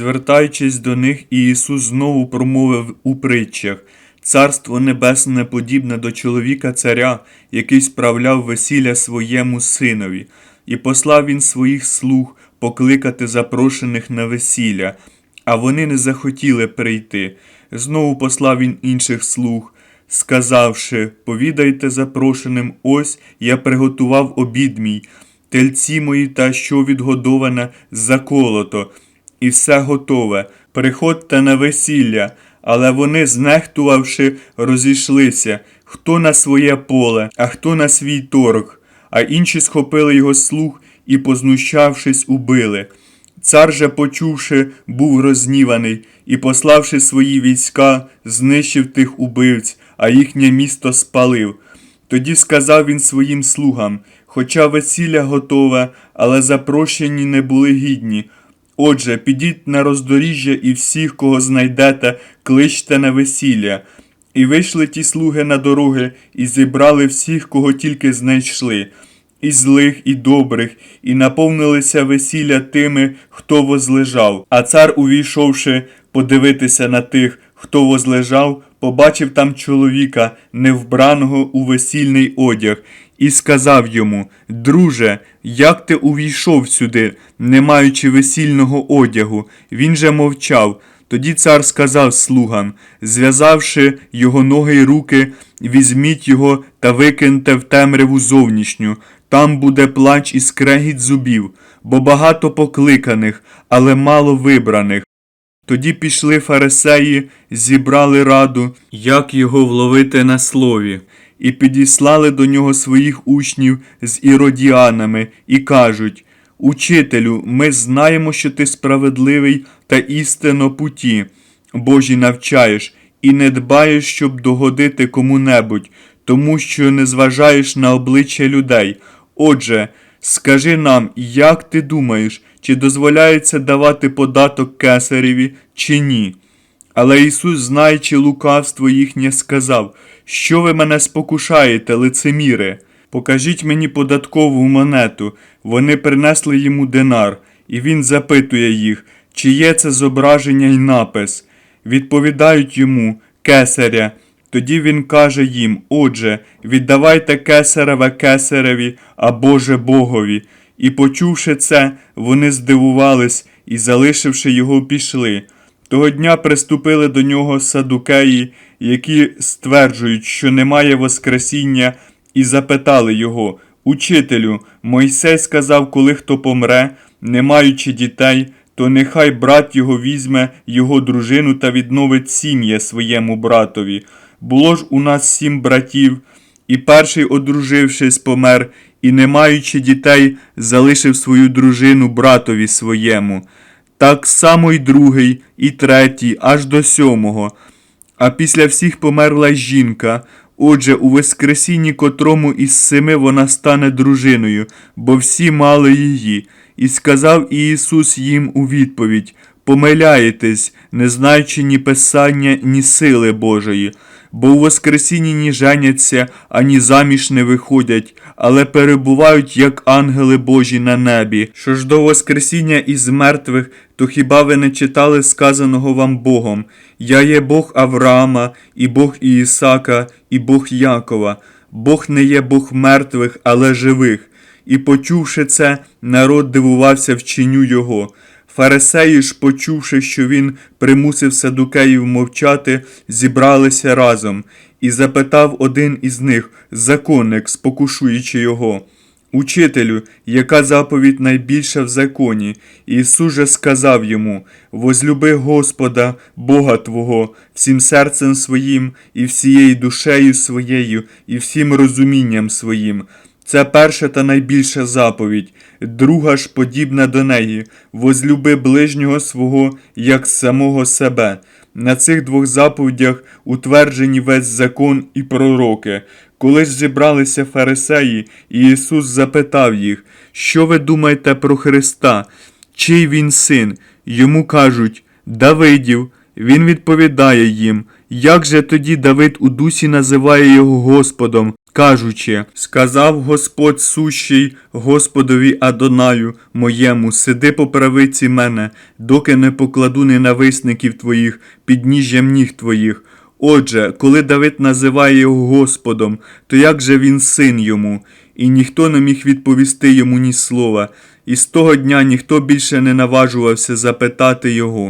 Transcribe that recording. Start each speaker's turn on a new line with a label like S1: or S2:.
S1: Звертаючись до них, Ісус знову промовив у притчах Царство Небесне подібне до чоловіка царя, який справляв весілля своєму синові, і послав він своїх слуг покликати запрошених на весілля, а вони не захотіли прийти. Знову послав він інших слуг, сказавши Повідайте запрошеним, ось я приготував обід мій, тельці мої та що відгодоване заколото, і все готове. Приходьте на весілля. Але вони, знехтувавши, розійшлися, хто на своє поле, а хто на свій торг, а інші схопили його слуг і, познущавшись, убили. Цар же, почувши, був розніваний і, пославши свої війська, знищив тих убивць, а їхнє місто спалив. Тоді сказав він своїм слугам, хоча весілля готове, але запрошені не були гідні. Отже, підіть на роздоріжжя і всіх, кого знайдете, кличте на весілля. І вийшли ті слуги на дороги, і зібрали всіх, кого тільки знайшли, і злих, і добрих, і наповнилися весілля тими, хто возлежав. А цар, увійшовши подивитися на тих, хто возлежав, побачив там чоловіка, невбраного у весільний одяг, і сказав йому: Друже, як ти увійшов сюди, не маючи весільного одягу? Він же мовчав. Тоді цар сказав слугам, зв'язавши його ноги й руки, візьміть його та викиньте в темряву зовнішню. Там буде плач і скрегіт зубів, бо багато покликаних, але мало вибраних. Тоді пішли фарисеї, зібрали раду, як його вловити на слові, і підіслали до нього своїх учнів з іродіанами, і кажуть Учителю, ми знаємо, що ти справедливий та істинно путі, Божі навчаєш, і не дбаєш, щоб догодити кому-небудь, тому що не зважаєш на обличчя людей. Отже, скажи нам, як ти думаєш, чи дозволяється давати податок кесареві, чи ні? Але Ісус, знаючи лукавство їхнє, сказав, що ви мене спокушаєте, лицеміри? Покажіть мені податкову монету. Вони принесли йому динар, і він запитує їх, чи є це зображення й напис. Відповідають йому кесаря. Тоді він каже їм: Отже, віддавайте кесареве кесареві, а Боже Богові. І почувши це, вони здивувались і, залишивши його, пішли. Того дня приступили до нього садукеї, які стверджують, що немає Воскресіння, і запитали його, Учителю, Мойсей сказав, коли хто помре, не маючи дітей, то нехай брат його візьме його дружину та відновить сім'я своєму братові. Було ж у нас сім братів, і перший, одружившись, помер, і, не маючи дітей, залишив свою дружину братові своєму. Так само й другий, і третій, аж до сьомого. А після всіх померла жінка. Отже, у Воскресінні котрому із семи вона стане дружиною, бо всі мали її. І сказав Ісус їм у відповідь Помиляєтесь, не знаючи ні Писання, ні сили Божої, бо у Воскресінні ні женяться, ані заміж не виходять, але перебувають, як ангели Божі на небі. Що ж до Воскресіння із мертвих, то хіба ви не читали сказаного вам Богом? Я є Бог Авраама, і Бог Іїсака, і Бог Якова. Бог не є Бог мертвих, але живих. І почувши це, народ дивувався вченню його. Фарисеї ж, почувши, що він примусив садукеїв мовчати, зібралися разом, і запитав один із них, законник, спокушуючи його. Учителю, яка заповідь найбільша в законі? Ісус же сказав йому: Возлюби Господа, Бога Твого, всім серцем своїм, і всією душею своєю, і всім розумінням своїм. Це перша та найбільша заповідь, друга ж подібна до неї возлюби ближнього свого як самого себе. На цих двох заповідях утверджені весь закон і пророки. Коли ж зібралися фарисеї, і Ісус запитав їх, що ви думаєте про Христа? Чий він син? Йому кажуть Давидів. Він відповідає їм, як же тоді Давид у дусі називає його Господом, кажучи, сказав Господь сущий Господові Адонаю моєму, сиди по правиці мене, доки не покладу ненависників твоїх під ніжжям ніг твоїх. Отже, коли Давид називає його Господом, то як же він син йому? І ніхто не міг відповісти йому ні слова, і з того дня ніхто більше не наважувався запитати його.